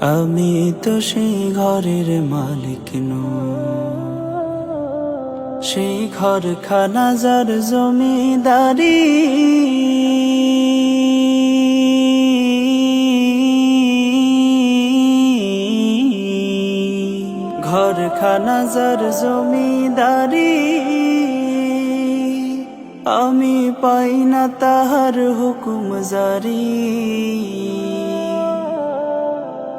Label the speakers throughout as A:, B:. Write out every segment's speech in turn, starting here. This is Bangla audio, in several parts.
A: আমি তো সেই ঘরের মালিক সেই ঘর খানা যার জমিদারি। ঘর খানা যার জমিদারি। আমি পাই না তাহার হুকুম জারি।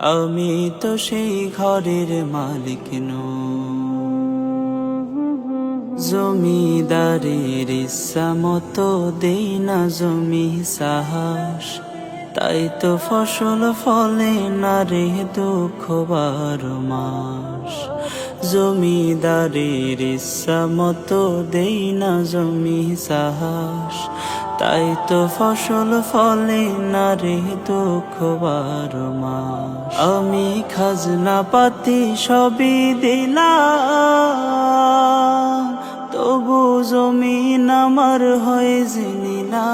A: আমি তো সেই ঘরের মালিক নই জমিদারের ইচ্ছা মতো দেই না জমি সাহস তাই তো ফসল ফলে না রে দুঃখ বারো মাস। জমিদারের ইচ্ছা মতো দেই না জমি সাহস তাই তো ফসল ফলে না রে দুঃখ মাস। আমি খাজনা পাতি সবই দিলাম, তবু জমিন আমার হয়ে জিনিলা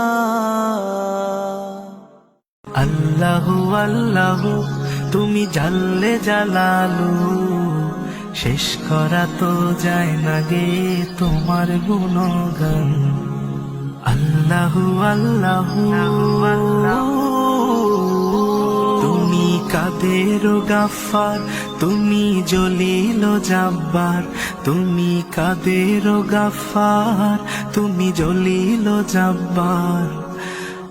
B: আল্লাহু আল্লাহু, তুমি জানলে জালালু, শেষ করা তো যায় না গে তোমার গুণগান। আল্লাহু আল্লাহু। তুমি কাদের গাফার তুমি জলিল জাব্বার। তুমি কাদের গাফার তুমি জলিল জাব্বার।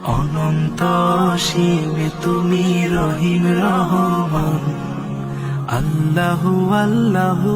B: অনন্ত শিবে তুমি রহিম রহমান। আল্লাহু আল্লাহু।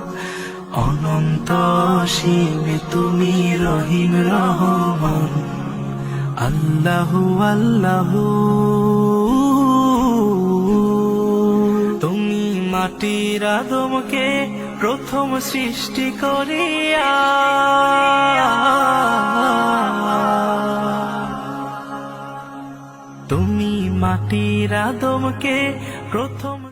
B: অনন্ত শিবে তুমি রহিম রহমান। আল্লাহু আল্লাহু। তুমি মাটির আদমকে প্রথম সৃষ্টি করিয়া। তুমি মাটির আদমকে প্রথম